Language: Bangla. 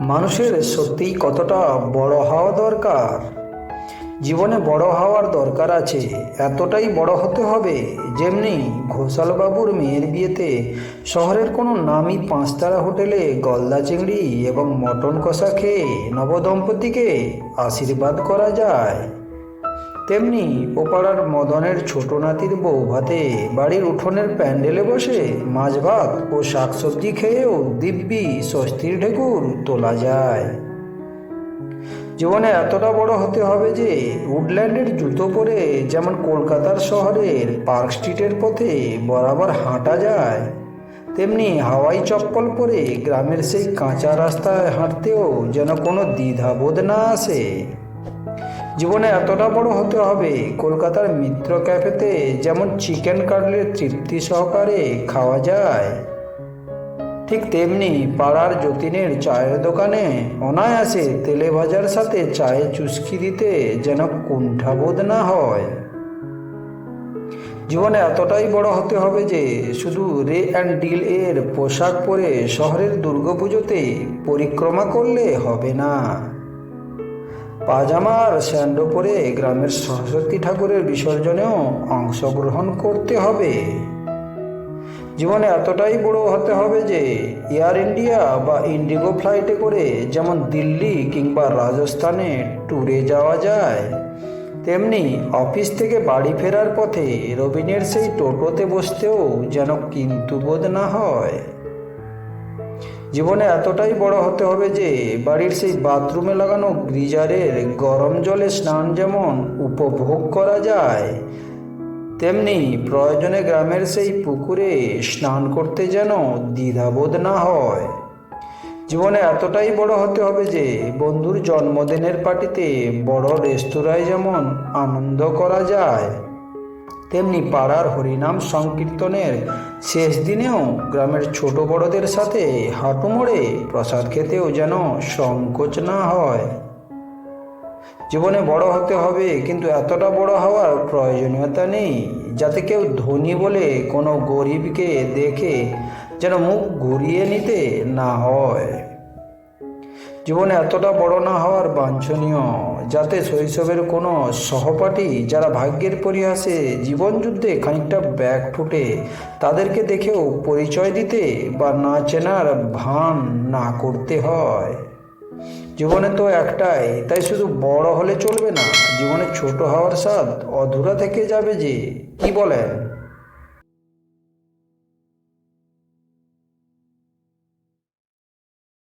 মানুষের সত্যিই কতটা বড় হওয়া দরকার? জীবনে বড় হওয়ার দরকার আছে, এতটাই বড় হতে হবে যেমনি ঘোষালবাবুর মেয়ের বিয়েতে শহরের কোনো নামি পাঁচতারা হোটেলে গলদা চিংড়ি এবং মটন কষা খেয়ে নবদম্পতিকে আশীর্বাদ করা যায়। তেমনি ওপাড়ার মদনের ছোট নাতির বউ ভাতে বাড়ির উঠোনের প্যান্ডেলে বসে মাছ ভাত ও শাকসবজি খেয়েও দিব্যি স্বস্তির ঢেকুর তোলা যায়। জীবনে এতটা বড় হতে হবে যে উডল্যান্ডের জুতো পরে যেমন কলকাতার শহরের পার্ক স্ট্রিটের পথে বরাবর হাঁটা যায়, তেমনি হাওয়াই চপ্পল পরে গ্রামের সেই কাঁচা রাস্তায় হাঁটতেও যেন কোনো দ্বিধাবোধ না আসে। জীবনে এতটা বড় হতে হবে। কলকাতার মিত্র ক্যাফেতে যেমন চিকেন কাটলেট তৃপ্তি সহকারে খাওয়া যায়, ঠিক তেমনি পাড়ার যতীনের চায়ের দোকানে অনায়াসে তেলে ভাজার সাথে চায়ে চুস্কি দিতে যেন কুণ্ঠাবোধ না হয়। জীবনে এতটাই বড় হতে হবে যে, শুধু রে অ্যান্ড ডিল এর পোশাক পরে শহরের দুর্গাপুজোতে পরিক্রমা করলে হবে না। পাজামা আর স্যান্ডো পরে গ্রামের সরস্বতী ঠাকুরের বিসর্জনেও অংশগ্রহণ করতে হবে। জীবনে এতটাই বড় হতে হবে যে, এয়ার ইন্ডিয়া বা ইন্ডিগো ফ্লাইটে করে যেমন দিল্লি কিংবা রাজস্থানে ট্যুরে যাওয়া যায়, তেমনি অফিস থেকে বাড়ি ফেরার পথে রবিনের সেই টোটোতে বসতেও যেন কিন্তু বোধ না হয়। জীবনে এতটাই বড় হতে হবে যে বাড়ির সেই বাথরুমে লাগানো গিজারের গরম জলে স্নান যেমন উপভোগ করা যায়, তেমনি প্রয়োজনে গ্রামের সেই পুকুরে স্নান করতে যেন দ্বিধাবোধ না হয়। জীবনে এতটাই বড় হতে হবে যে বন্ধুর জন্মদিনের পার্টিতে বড় রেস্তোরাঁয় যেমন আনন্দ করা যায়। তেমনি পাড়ার হরিনাম সংকীর্তনের শেষ দিনেও গ্রামের ছোট বড়দের সাথে হাঁটু মোড়ে প্রসাদ খেতেও যেন সংকোচ না হয়। জীবনে বড় হতে হবে, কিন্তু এতটা বড় হওয়ার প্রয়োজনীয়তা নেই, যাতে কেউ ধনী বলে কোনো গরিবকে দেখে যেন মুখ ঘুরিয়ে নিতে না হয়। জীবনে এতটা বড় না হওয়ার বাঞ্ছনীয়। যাতে শৈশবের কোনো সহপাঠী যারা ভাগ্যের পরিহাসে জীবনযুদ্ধে খানিকটা ব্যাগ ফুটে, তাদেরকে দেখেও পরিচয় দিতে বা না চেনার ভান না করতে হয়। জীবনে তো একটাই, তাই শুধু বড় হলে চলবে না। জীবনে ছোট হওয়ার স্বাদ অধুরা থেকে যাবে যে, কি বলেন?